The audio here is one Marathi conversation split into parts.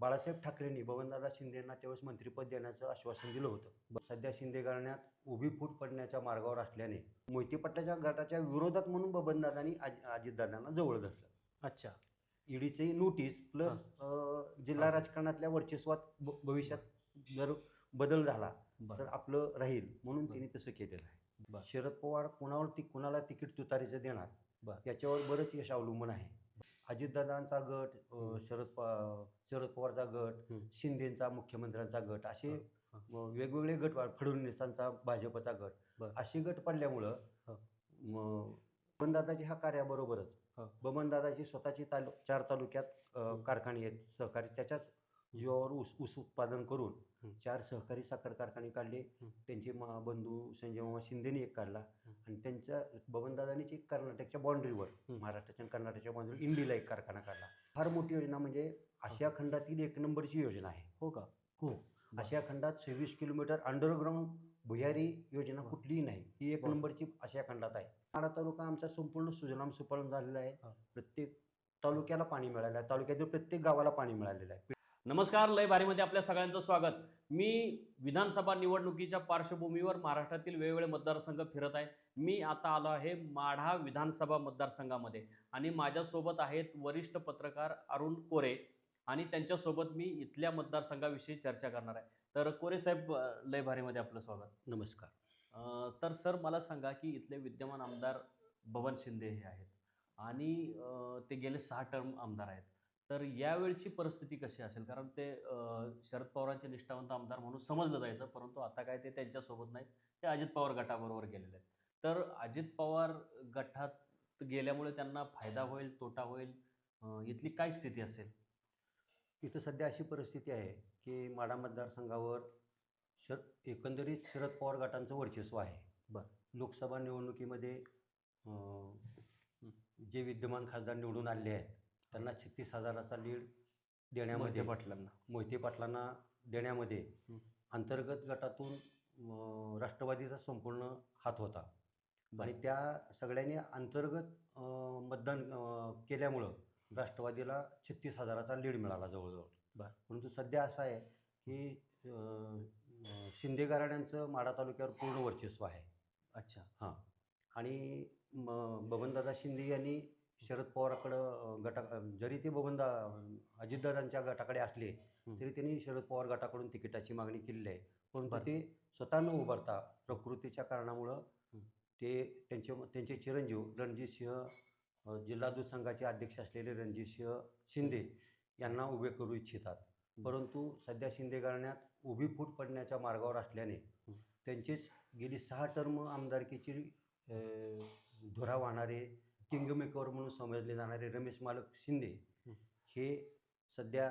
बाळासाहेब ठाकरेंनी बबनदादा शिंदेंना त्यावेळेस मंत्रिपद देण्याचं आश्वासन दिलं होतं. सध्या शिंदे घराण्यात उभी फूट पडण्याच्या मार्गावर असल्याने मोहिते पाटलाच्या गटाच्या विरोधात म्हणून बबनदादांनी अज अजितदादांना जवळ धरलं. अच्छा. ईडीची नोटीस प्लस जिल्हा राजकारणातल्या वर्चस्वात भविष्यात जर बदल झाला. तर आपलं राहील म्हणून त्यांनी तसं केलेलं आहे. शरद पवार कुणावर ती कुणाला तिकीट तुतारीचं देणार. याच्यावर बरंच यश अवलंबून आहे. अजितदादांचा गट अ, शरद शरद पवारचा गट. शिंदेचा मुख्यमंत्र्यांचा गट असे हं, वेगवेगळे गट वा- फडणवीसांचा भाजपचा गट बरं. असे गट पडल्यामुळं हं. म, बबनदादाची हा कार्याबरोबरच हं. बबनदादाची स्वतःची तालु चार तालुक्यात अ, कारखाने आहेत सहकारी त्याच्याच जीवावर ऊस ऊस उत्पादन करून हं. चार सहकारी साखर कारखाने काढले हं. त्यांचे मा बंधू संजय मामा शिंदेने एक काढला हं. आणि त्यांच्या बबनदादानीच एक कर्नाटकच्या बाँड्रीवर हं. महाराष्ट्राच्या आणि कर्नाटकच्या बाँड्रीवर इंडीला एक कारखाना काढला फार मोठी योजना म्हणजे आशिया खंडातील एक नंबरची योजना आहे हो का हो आशिया खंडात सव्वीस किलोमीटर अंडरग्राऊंड भुयारी योजना बरं. कुठलीही नाही ही एक बरं. नंबरची आशिया खंडात आहे माडा तालुका आमचा संपूर्ण सुजलाम सुफलाम झालेला आहे हा. प्रत्येक तालुक्याला पाणी मिळालं आहे तालुक्यातील प्रत्येक गावाला पाणी मिळालेलं आहे नमस्कार लय भारीमध्ये आपल्या सगळ्यांचं स्वागत. मी विधानसभा निवडणुकीच्या पार्श्वभूमीवर महाराष्ट्रातील वेगवेगळे मतदारसंघ फिरत आहे. मी आता आलो आहे माढा विधानसभा मतदारसंघामध्ये आणि माझ्यासोबत आहेत वरिष्ठ पत्रकार अरुण कोरे आणि त्यांच्यासोबत मी इथल्या मतदारसंघाविषयी चर्चा करणार आहे. तर कोरे साहेब लय भारीमध्ये आपलं स्वागत. नमस्कार. तर सर मला सांगा की इथले विद्यमान आमदार बबन शिंदे हे आहेत आणि ते गेले सहा टर्म आमदार आहेत. तर यावेळची परिस्थिती कशी असेल? कारण ते शरद पवारांचे निष्ठावंत आमदार म्हणून समजलं जायचं परंतु आता काय ते त्यांच्यासोबत नाहीत. ते अजित पवार गटाबरोबर गेलेले आहेत. तर अजित पवार गटात गेल्यामुळे त्यांना फायदा होईल तोटा होईल? इथली काय स्थिती असेल? इथं सध्या अशी परिस्थिती आहे की माडा मतदारसंघावर शर एकंदरीत शरद पवार गटांचं वर्चस्व आहे. बरं. लोकसभा निवडणुकीमध्ये जे विद्यमान खासदार निवडून आले आहेत त्यांना छत्तीस हजाराचा लीड देण्यामध्ये मोहिते पाटलांना. मोहिते पाटलांना देण्यामध्ये. अंतर्गत गटातून राष्ट्रवादीचा संपूर्ण हात होता. आणि त्या सगळ्यांनी अंतर्गत मतदान केल्यामुळं राष्ट्रवादीला छत्तीस हजाराचा लीड मिळाला जवळजवळ. बरं. परंतु सध्या असं आहे की शिंदे घराण्यांचं माडा तालुक्यावर पूर्ण वर्चस्व आहे. अच्छा. हां. आणि म बबनदादा शिंदे यांनी शरद पवाराकडं गटा जरी ते बबनदा अजितदादांच्या गटाकडे असले. तरी त्यांनी शरद पवार गटाकडून तिकिटाची मागणी केलेली आहे परंतु. ते स्वतः न उभारता प्रकृतीच्या कारणामुळं. ते त्यांचे त्यांचे चिरंजीव रणजितसिंह अं, जिल्हा दूध संघाचे अध्यक्ष असलेले रणजितसिंह शिंदे यांना उभे करू इच्छितात परंतु सध्या शिंदे घराण्यात उभी फूट पडण्याच्या मार्गावर असल्याने. त्यांचेच गेली सहा टर्म आमदारकीची धुरा वाहणारे किंगमेकर म्हणून समजले जाणारे रमेश मालक शिंदे हं. सध्या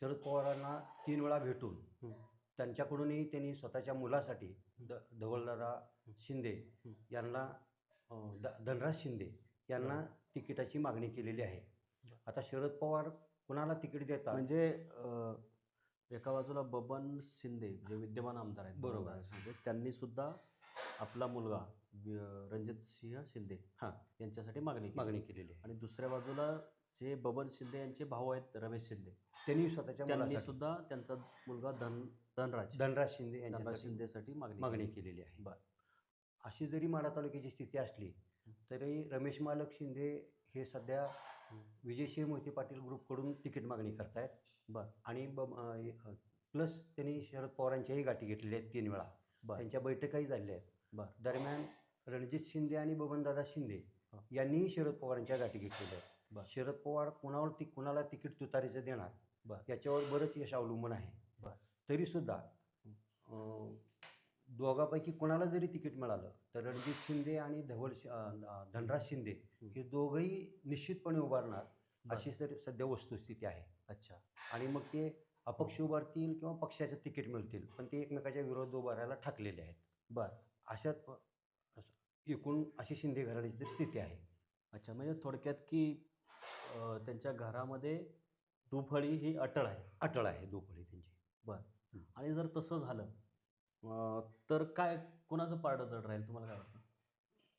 शरद पवारांना तीन वेळा भेटून. त्यांच्याकडूनही त्यांनी स्वतःच्या मुलासाठी द धवलदादा शिंदे. यांना द धनराज शिंदे यांना तिकिटाची मागणी केलेली आहे. आता शरद पवार कुणाला तिकीट देतात म्हणजे एका बाजूला बबन शिंदे जे विद्यमान आमदार आहेत बरोबर. त्यांनी सुद्धा आपला मुलगा रणजित सिंह शिंदे हां. यांच्यासाठी मागणी केली. मागणी केलेली आहे आणि दुसऱ्या बाजूला जे बबन शिंदे यांचे भाऊ आहेत रमेश शिंदे त्यांनी स्वतःच्या त्यांनी मुलासाठी सुद्धा त्यांचा मुलगा धन धनराज धनराज शिंदे धनराज यांच्यासाठी शिंदेसाठी मागणी मागणी केली. केलेली आहे बरं. अशी जरी माडा तालुक्याची स्थिती असली तरी रमेश मालक शिंदे हे सध्या. विजयसिंह मोहिते पाटील ग्रुपकडून तिकीट मागणी करतायत बरं. आणि प्लस त्यांनी शरद पवारांच्याही गाठी घेतलेल्या आहेत तीन वेळा बरं. त्यांच्या बैठकाही झालेल्या आहेत बरं. दरम्यान रणजित शिंदे आणि बबनदादा शिंदे. यांनीही शरद पवारांच्या गाठी घेतलेल्या. आहेत शरद पवार कुणावर ती कुणाला तिकीट तुतारीचं देणार बरं. याच्यावर बरंच यश अवलंबून आहे बरं. तरीसुद्धा दोघापैकी कोणाला जरी तिकीट मिळालं तर रणजित शिंदे आणि धवल धनराज शिंदे हं. दोघंही निश्चितपणे उभारणार. अशी तर सध्या वस्तुस्थिती आहे अच्छा आणि मग ते अपक्ष उभारतील किंवा पक्षाचं तिकीट मिळतील पण ते एकमेकाच्या विरोध उभारायला ठाकलेले आहेत बर अशात एकूण अशी शिंदे घराण्याची स्थिती आहे. अच्छा म्हणजे थोडक्यात की अ, त्यांच्या घरामध्ये दुफळी ही अटळ आहे. अटळ आहे दोपळी त्यांची. आणि जर तसं झालं अ, तर काय कोणाचं पारडं जड राहील तुम्हाला काय वाटतं?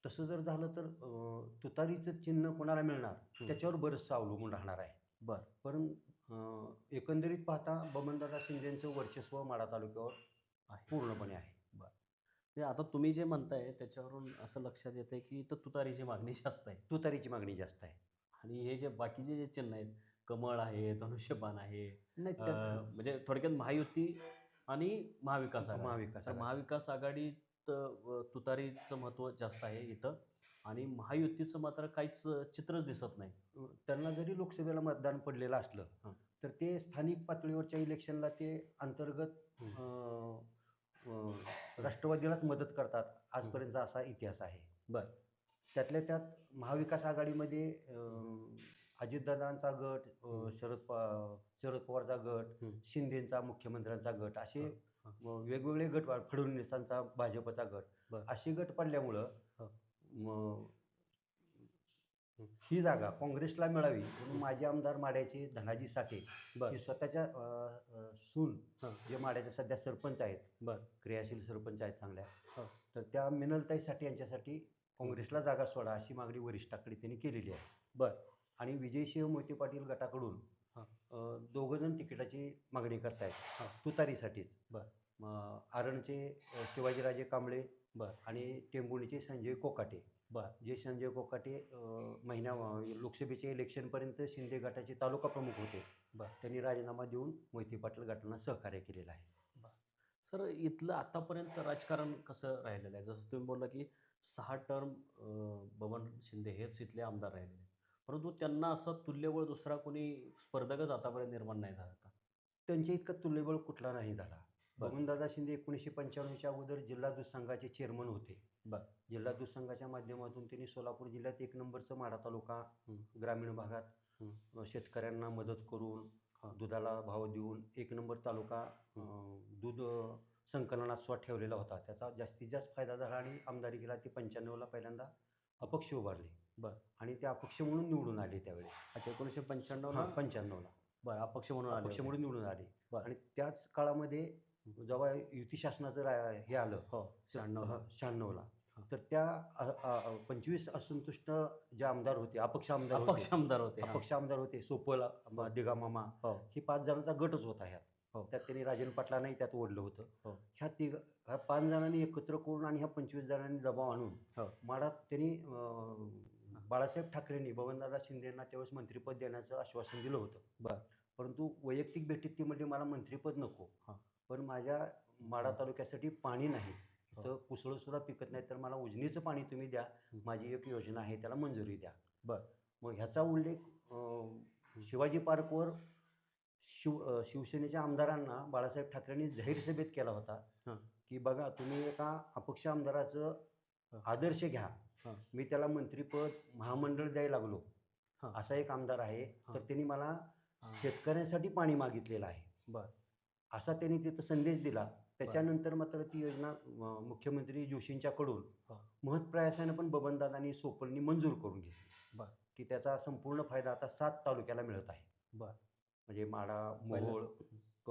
तसं जर झालं तर अं, तुतारीचं चिन्ह कोणाला मिळणार. त्याच्यावर बरंचसं अवलंबून राहणार आहे. बरं. पण अं, एकंदरीत पाहता बबनदादा शिंदेचं वर्चस्व माढा तालुक्यावर आहे. पूर्णपणे आहे. आता तुम्ही जे म्हणताय त्याच्यावरून असं लक्षात येतंय की इथं तुतारीची मागणी जास्त आहे. तुतारीची मागणी जास्त आहे. आणि हे जे बाकीचे जे चिन्ह आहेत कमळ आहे धनुष्यबाण आहे नाही अं, म्हणजे थोडक्यात महायुती आणि महाविकास आघाडी. महाविकास तर आघाडी. महाविकास आघाडीत अं, तुतारीचं महत्त्व जास्त आहे इथं. आणि महायुतीचं मात्र काहीच चित्रच दिसत नाही. त्यांना जरी लोकसभेला मतदान पडलेलं असलं हं. तर ते स्थानिक पातळीवरच्या इलेक्शनला ते अंतर्गत अं, राष्ट्रवादीलाच मदत करतात आजपर्यंतचा असा इतिहास आहे बरं. त्यातल्या त्यात महाविकास आघाडीमध्ये अजितदादांचा गट शरद पा शरद पवारचा गट. शिंदेचा मुख्यमंत्र्यांचा गट असे वेगवेगळे गट फडणवीसांचा भाजपचा गट बरं. असे गट पडल्यामुळं हं. जागा काँग्रेसला मिळावी म्हणून माजी आमदार माड्याचे धनाजी साठे बरं. हे स्वतःच्या अ, अ, सून हं. जे माड्याचे सध्या सरपंच आहेत बरं. क्रियाशील सरपंच आहेत चांगल्या. तर त्या मिनलताई साठे यांच्यासाठी काँग्रेसला जागा सोडा अशी मागणी वरिष्ठाकडे त्यांनी केलेली आहे बरं. आणि विजयसिंह मोहिते पाटील गटाकडून हं. अ, दोघंजण तिकिटाची मागणी करतायत हं. तुतारीसाठीच बरं. आरणचे अ, शिवाजीराजे कांबळे बरं. आणि टेंभुर्णीचे संजय कोकाटे बरं. जे संजय कोकाटे अ, अ, लोकसभेच्या इलेक्शनपर्यंत शिंदे गटाचे तालुका प्रमुख होते बरं. त्यांनी राजीनामा देऊन मोहिते पाटील गटांना सहकार्य केलेलं आहे सर इथलं आतापर्यंत राजकारण कसं राहिलेलं आहे जसं तुम्ही बोलला की सहा टर्म बबन शिंदे हेच इथले आमदार राहिलेले आहेत. परंतु त्यांना असं तुल्यबळ दुसरा कोणी स्पर्धकच आतापर्यंत निर्माण नाही झाला का त्यांच्या इतका तुल्यबळ कुठला नाही झाला. बबनदादा शिंदे एकोणीसशे पंच्याण्णवच्या अगोदर जिल्हा दूध संघाचे चेअरमन होते बरं. जिल्हा दूध संघाच्या माध्यमातून त्यांनी सोलापूर जिल्ह्यात एक नंबरचं माढा तालुका. ग्रामीण भागात शेतकऱ्यांना मदत करून. दुधाला भाव देऊन एक नंबर तालुका दूध संकलनात स्वतः ठेवलेला होता त्याचा जास्तीत जास्त फायदा झाला आणि आमदारकीला ते पंच्याण्णवला पहिल्यांदा अपक्ष उभारले बरं. आणि ते अपक्ष म्हणून निवडून आले त्यावेळी अच्छा एकोणीसशे पंच्याण्णवला हां पंच्याण्णवला बरं अपक्ष म्हणून अपक्ष. म्हणून निवडून आले बरं. आणि त्याच काळामध्ये जेव्हा युती शासनाचं रा- हे आलं हो शहाण्णवला शहाण्णवला हां. तर त्या पंचवीस असंतुष्ट जे आमदार होते अपक्ष आमदार अपक्ष होते आमदार होते हां. अपक्ष आमदार होते सोपल म- दिगा मामा हो हे पाच जणांचा गटच होता ह्यात हो. त्यात त्यांनी राजन पाटलांनाही त्यात ओढलं होतं हो. ह्या तिघ ह्या पाच जणांनी एकत्र करून आणि ह्या पंचवीस जणांनी दबाव आणून हो. माडात त्यांनी बाळासाहेब ठाकरेंनी बबनदादा शिंदेंना त्यावेळेस मंत्रिपद देण्याचं आश्वासन दिलं होतं बरं. परंतु वैयक्तिक भेटीत ती म्हणजे मला मंत्रिपद नको हां. पण माझ्या माडा. तालुक्यासाठी पाणी नाही. तर कुसळ सुद्धा पिकत नाही तर मला उजनीचं पाणी तुम्ही द्या. माझी एक योजना आहे त्याला मंजुरी द्या बरं. मग ह्याचा उल्लेख शिवाजी पार्कवर शिव शिवसेनेच्या आमदारांना बाळासाहेब ठाकरेंनी जाहीर सभेत केला होता. की बघा तुम्ही एका अपक्ष आमदाराचं. आदर्श घ्या. मी त्याला मंत्रिपद महामंडळ द्यायला लागलो. असा एक आमदार आहे तर. त्यांनी मला. शेतकऱ्यांसाठी पाणी मागितलेलं आहे बरं. असा त्यांनी तिथं संदेश दिला त्याच्यानंतर मात्र ती योजना मुख्यमंत्री जोशींच्याकडून हां. महत्प्रयासाने पण बबनदादांनी सोपलनी मंजूर करून घेतली. की त्याचा संपूर्ण फायदा आता सात तालुक्याला मिळत आहे बरं. म्हणजे माडा मोहोळ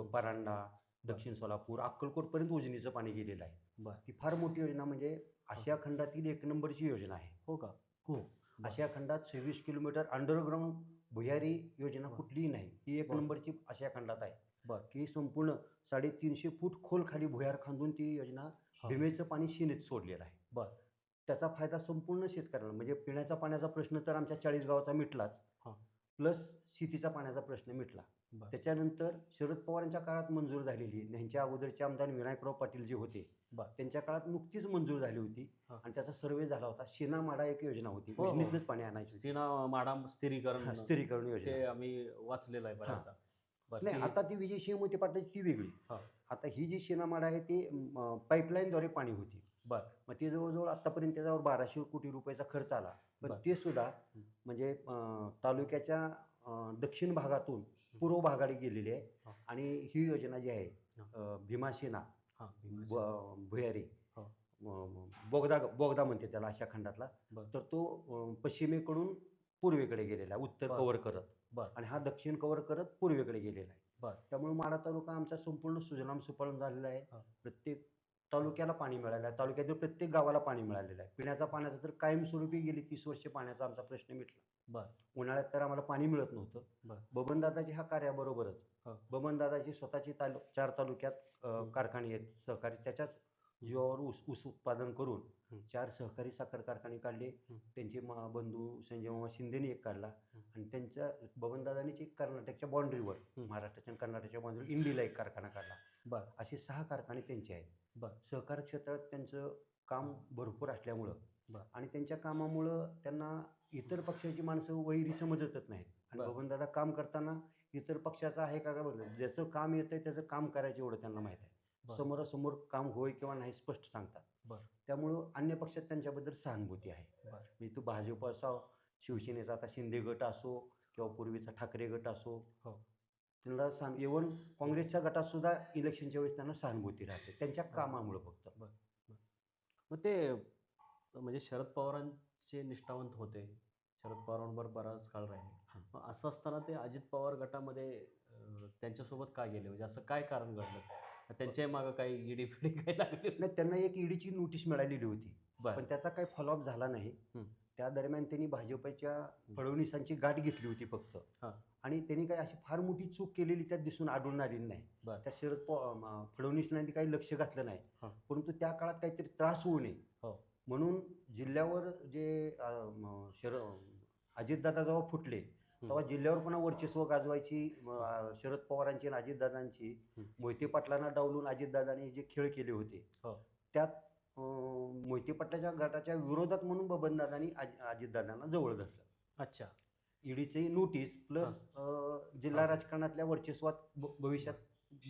परांडा दक्षिण सोलापूर अक्कलकोटपर्यंत उजनीचं पाणी गेलेलं आहे बरं. ती फार मोठी योजना म्हणजे आशिया खंडातील एक नंबरची योजना आहे हो का हो. आशिया खंडात सव्वीस किलोमीटर अंडरग्राऊंड भुयारी योजना. कुठलीही नाही ही एक बरं. नंबरची आशिया खंडात आहे बरं. की संपूर्ण साडेतीनशे फूट खोल खाली भुयार खांदून ती योजना. भीमेचं पाणी शिनेत सोडलेलं आहे बरं. त्याचा फायदा संपूर्ण शेतकऱ्यांना म्हणजे पिण्याचा पाण्याचा प्रश्न तर आमच्या चाळीस गावाचा मिटलाच. प्लस शेतीचा पाण्याचा प्रश्न मिटला. त्याच्यानंतर शरद पवारांच्या काळात मंजूर झालेली ह्यांच्या अगोदरचे आमदार विनायकराव पाटील जे होते. त्यांच्या काळात नुकतीच मंजूर झाली होती. आणि त्याचा सर्वे झाला होता शेना माडा एक योजना होती हो, हो. पाणी आणायची. सीना माडाम स्थिरीकरण स्थिरीकरण योजना आम्ही वाचलेलं आहे नाही आता ती विजयसिंह मोहिते पाटलाची ती वेगळी हा. आता ही जी शेनामाडा आहे ती पाईपलाईनद्वारे पाणी होती बरं. मग ते जवळजवळ आतापर्यंत त्याच्यावर बाराशे कोटी रुपयाचा खर्च आला पण. ते सुद्धा. म्हणजे तालुक्याच्या दक्षिण भागातून पूर्व भागाकडे गेलेली आहे. आणि ही योजना जी आहे भीमासेना भुयारी बोगदा बोगदा म्हणते त्याला अशा खंडातला. तर तो पश्चिमेकडून पूर्वेकडे गेलेला उत्तर. कव्हर करत बरं. आणि हा दक्षिण कव्हर करत पूर्वेकडे गेलेला आहे बरं. त्यामुळे माढा तालुका आमचा संपूर्ण सुजलाम सुफलाम झालेला आहे हा. प्रत्येक तालुक्याला पाणी मिळालं आहे तालुक्यातील प्रत्येक गावाला पाणी मिळालेलं आहे पिण्याचा पाण्याचा तर कायमस्वरूपी गेली तीस वर्षे पाण्याचा आमचा प्रश्न मिटला बर उन्हाळ्यात तर आम्हाला पाणी मिळत नव्हतं बर. बबनदादाची हा कार्याबरोबरच हो. बबनदादाची स्वतःची तालु चार तालुक्यात अ. कारखाने आहेत सहकारी त्याच्याच जीवावर ऊस ऊस उत्पादन करून. चार सहकारी साखर कारखाने काढले. त्यांचे म- बंधू संजय मामा शिंदेने एक काढला. आणि त्यांच्या बबनदादानीच एक कर्नाटकच्या बाँड्रीवर हं. महाराष्ट्राच्या आणि कर्नाटकच्या बाँड्रीवर इंडीला एक कारखाना काढला बर असे सहा कारखाने त्यांचे आहेत बर. सहकार क्षेत्रात त्यांचं काम भरपूर असल्यामुळं बर. आणि त्यांच्या कामामुळं त्यांना इतर पक्षाची माणसं वैरी समजतच नाहीत आणि. बबनदादा काम करताना इतर पक्षाचा आहे का का बघ ज्याचं काम येतंय त्याचं काम करायचं एवढं त्यांना माहीत आहे. समोरासमोर काम होय किंवा नाही स्पष्ट सांगतात. बर. त्यामुळं अन्य पक्षात त्यांच्याबद्दल सहानुभूती आहे. म्हणजे तो भाजप असावं शिवसेनेचा आता शिंदे गट असो किंवा पूर्वीचा ठाकरे गट असो. हो. त्यांना सहान इव्हन काँग्रेसच्या गटात सुद्धा इलेक्शनच्या वेळेस त्यांना सहानुभूती राहते. त्यांच्या. कामामुळं फक्त. मग ते म्हणजे शरद पवारांचे निष्ठावंत होते. शरद पवारांवर बराच काळ राहिले. मग असं असताना ते अजित पवार गटामध्ये त्यांच्यासोबत का गेले? म्हणजे असं काय कारण घडलं? त्यांच्याही मागं काही इडी फिडी काही लागली नाही त्यांना एक ईडीची नोटीस मिळालेली होती पण त्याचा काही फॉलोअप झाला नाही. त्या दरम्यान त्यांनी भाजपच्या फडणवीसांची गाठ घेतली होती फक्त. आणि त्यांनी काही अशी फार मोठी चूक केलेली त्यात दिसून आढळून आलेली नाही. त्या शरद फडणवीसांनी काही लक्ष घातलं नाही. परंतु त्या काळात काहीतरी त्रास होऊ नये हो. म्हणून जिल्ह्यावर जे अं, म, शर अजितदादा जेव्हा फुटले तेव्हा जिल्ह्यावर पुन्हा वर्चस्व गाजवायची अं, शरद पवारांची आणि अजितदादांची. मोहिते पाटलांना डावलून अजितदादांनी जे खेळ केले होते हो. त्यात अं, मोहिते पाटलाच्या गटाच्या विरोधात म्हणून बबनदादांनी अज अजितदादांना जवळ धरलं अच्छा. ईडीची नोटीस प्लस जिल्हा. राजकारणातल्या वर्चस्वात भ- भविष्यात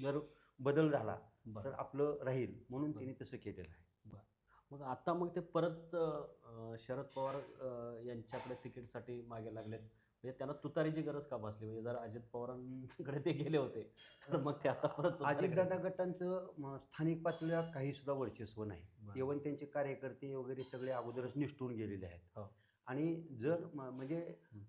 जर बदल झाला तर बरं आपलं राहील म्हणून बरं. त्यांनी तसं केलेलं आहे. मग आता मग ते परत अं, शरद पवार अं, यांच्याकडे तिकीटसाठी मागे लागलेत. म्हणजे त्यांना तुतारीची गरज का भासली म्हणजे जर अजित पवारांकडे ते गेले होते तर मग ते आता परत अजितदादा गटांचं स्थानिक पातळीवर काही सुद्धा वर्चस्व नाही. इव्हन त्यांचे कार्यकर्ते वगैरे सगळे अगोदरच निष्ठून गेलेले आहेत हो. आणि जर म्हणजे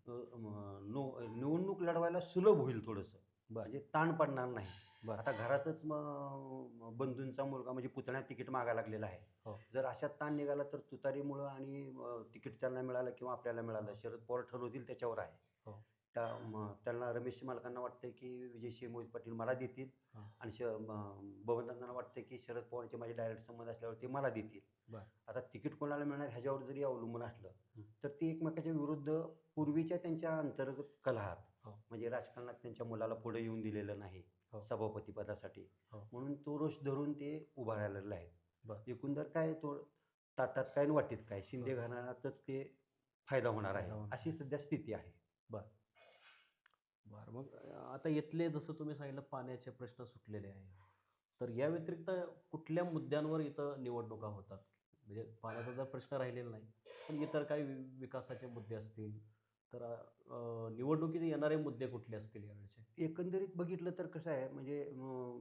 निवडणूक लढवायला सुलभ होईल थोडंसं. म्हणजे ताण पडणार नाही. आता घरातच म- बंधूंचा मुलगा म्हणजे पुतण्यात तिकीट मागा लागलेला आहे हो. जर अशात ताण निघाला तर तुतारीमुळं आणि तिकीट त्यांना मिळालं किंवा आपल्याला मिळालं शरद पवार ठरवतील त्याच्यावर आहे हो. त्या त्यांना रमेश मालकांना वाटतं की विजयसिंह मोहित पाटील मला देतील हां. आणि श बबनदांना वाटतं की शरद पवारचे माझे डायरेक्ट संबंध असल्यावर ते मला देतील. आता तिकीट कोणाला मिळणार ह्याच्यावर जरी अवलंबून असलं हं. तर ते एकमेकाच्या विरुद्ध पूर्वीच्या त्यांच्या अंतर्गत कलहात हो. म्हणजे राजकारणात त्यांच्या मुलाला पुढे येऊन दिलेलं नाही हो. सभापती पदासाठी हो. म्हणून तो रोष धरून ते उभा राहिलेले आहेत बरं. एकंदर काय तो ताटात काय आणि वाटीत काय शिंदे घराण्यातच ते फायदा होणार फायदा आहे होणार. अशी सध्या स्थिती आहे बरं मग अं, आता इथले जसं तुम्ही सांगितलं पाण्याचे प्रश्न सुटलेले आहे तर या व्यतिरिक्त कुठल्या मुद्द्यांवर इथं निवडणुका होतात म्हणजे पाण्याचा जर प्रश्न राहिलेला नाही पण इतर काही वि- विकासाचे मुद्दे असतील तर निवडणुकीत येणारे मुद्दे कुठले असतील यावेळेचे एकंदरीत बघितलं तर कसं आहे म्हणजे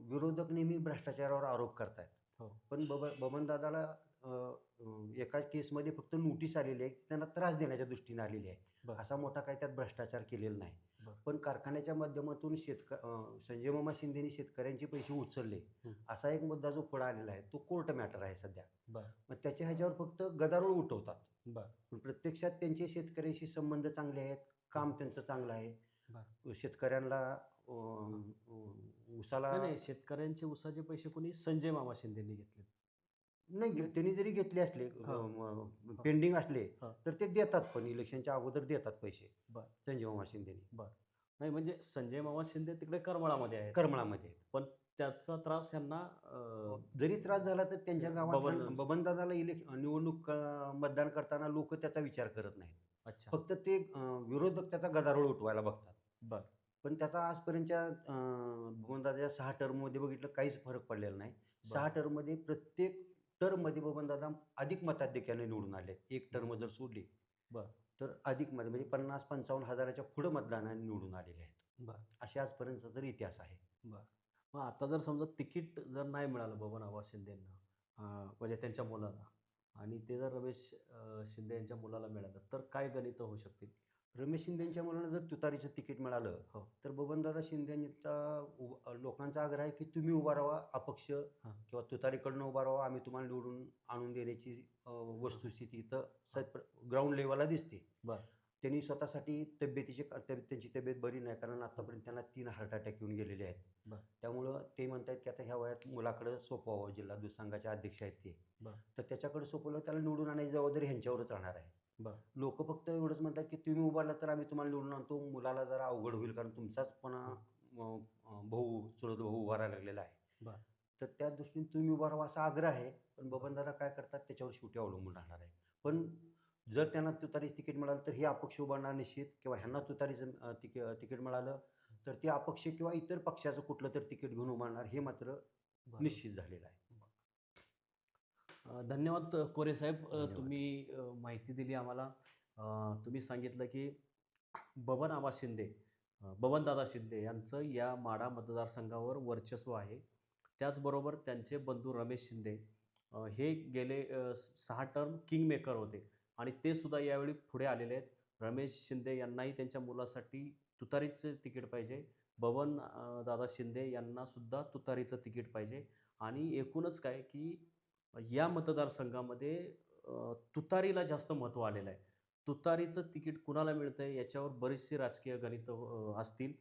विरोधक नेहमी भ्रष्टाचारावर आरोप करतायत हो. पण बब बबनदादाला एका केसमध्ये फक्त नोटीस आलेली आहे त्यांना त्रास देण्याच्या दृष्टीने आलेली आहे. असा मोठा काही त्यात भ्रष्टाचार केलेला नाही. पण कारखान्याच्या माध्यमातून शेतक संजय मामा शिंदेनी शेतकऱ्यांचे पैसे उचलले. असा एक मुद्दा जो पुढे आलेला आहे तो कोर्ट मॅटर आहे सध्या. मग त्याच्या ह्याच्यावर फक्त गदारोळ उठवतात. पण प्रत्यक्षात त्यांचे शेतकऱ्याशी संबंध चांगले आहेत काम त्यांचं चांगलं आहे शेतकऱ्यांना उसाला नाही नाही शेतकऱ्यांचे उसाचे पैसे कोणी संजय मामा शिंदेनी घेतले नाही त्यांनी जरी घेतले असले. पेंडिंग असले. तर ते देतात पण इलेक्शनच्या अगोदर देतात पैसे. बर. संजय मामा शिंदेनी नाही म्हणजे संजय मामा शिंदे तिकडे करमाळामध्ये आहेत. करमळामध्ये त्याचा त्रास यांना जरी त्रास झाला तर त्यांच्या गावात बबन- बबनदादाला इलेक्श निवडणूक मतदान करताना लोक त्याचा विचार करत नाहीत. अच्छा. फक्त ते विरोधक त्याचा गदारोळ उठवायला बघतात. बर. पण त्याचा आजपर्यंतच्या बबनदादाच्या सहा टर्ममध्ये बघितलं काहीच फरक पडलेला नाही. सहा टर्ममध्ये प्रत्येक टर्ममध्ये बबनदादा अधिक मताधिक्याने निवडून आले. एक टर्म जर सोडली बरं. तर अधिक मत म्हणजे पन्नास पंचावन्न हजाराच्या पुढं मतदानाने निवडून आलेले आहेत. बरं. असे आजपर्यंतचा तर इतिहास आहे. मग आता जर समजा तिकीट जर नाही मिळालं बबन आबा शिंदेंना म्हणजे त्यांच्या मुलाला आणि ते जर रमेश शिंदे यांच्या मुलाला मिळालं तर काय गणितं होऊ शकतील? रमेश शिंदेच्या मुलांना जर तुतारीचं तिकीट मिळालं हो. तर बबनदादा शिंदेचा लोकांचा आग्रह आहे की तुम्ही उभा राहा अपक्ष किंवा तुतारीकडनं उभा राहा आम्ही तुम्हाला निवडून आणून देण्याची वस्तुस्थिती इथं ग्राउंड लेवलला दिसते बरं. त्यांनी स्वतःसाठी तब्येतीची तब्येत त्यांची तब्येत बरी नाही कारण आतापर्यंत त्यांना तीन हार्ट अटॅक येऊन गेलेले आहेत बरं. त्यामुळं ते म्हणतात की आता ह्या वयात मुलाकडं सोपवावं जिल्हा दूध संघाचे अध्यक्ष आहेत ते बरं. तर त्याच्याकडे सोपवलं त्याला निवडून आणायची जबाबदारी ह्यांच्यावरच राहणार आहे बरं. लोक फक्त एवढंच म्हणतात की तुम्ही उभारला तर आम्ही तुम्हाला निवडून आणतो मुलाला जरा अवघड होईल कारण तुमचाच पण अं, अं, भाऊ चुलत भाऊ उभा राहायला लागलेला आहे बरं. तर त्या दृष्टीने तुम्ही उभा राहा असा आग्रह आहे पण बबनदादा काय करतात त्याच्यावर शेवटी अवलंबून राहणार आहे पण जर त्यांना तुतारीचं तिकीट मिळालं तर हे अपक्ष उभारणार निश्चित किंवा ह्यांना तुतारीचं तिक तिकीट मिळालं तर ते अपक्ष किंवा इतर पक्षाचं कुठलं तरी तिकीट घेऊन उभारणार हे मात्र निश्चित झालेलं आहे. धन्यवाद कोरे साहेब. तुम्ही माहिती दिली आम्हाला. तुम्ही सांगितलं की बबन आबा शिंदे बबनदादा शिंदे यांचं या माडा मतदारसंघावर वर्चस्व आहे. त्याचबरोबर त्यांचे बंधू रमेश शिंदे हे गेले सहा टर्म किंग मेकर होते. आणि ते सुद्धा यावेळी पुढे आलेले आहेत. रमेश शिंदे यांनाही त्यांच्या मुलासाठी तुतारीचं तिकीट पाहिजे. बबन दादा शिंदे यांना सुद्धा तुतारीचं तिकीट पाहिजे. आणि एकूणच काय की या मतदारसंघामध्ये तुतारीला जास्त महत्त्व आलेलं आहे. तुतारीचं तिकीट कुणाला मिळतं आहे याच्यावर बरीचशी राजकीय गणितं असतील.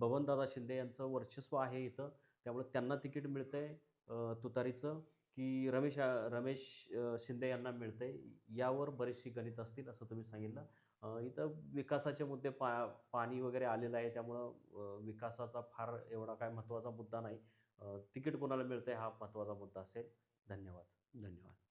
बबनदादा शिंदे यांचं वर्चस्व आहे इथं. त्यामुळे त्यांना तिकीट मिळतं आहे तुतारीचं. की रमेश रमेश शिंदे यांना मिळतं आहे यावर बरीचशी गणित असतील असं तुम्ही सांगितलं. इथं विकासाचे मुद्दे पा पाणी वगैरे आलेलं आहे. त्यामुळं विकासाचा फार एवढा काय महत्त्वाचा मुद्दा नाही. तिकीट कोणाला मिळतं आहे हा महत्त्वाचा मुद्दा असेल. धन्यवाद. धन्यवाद.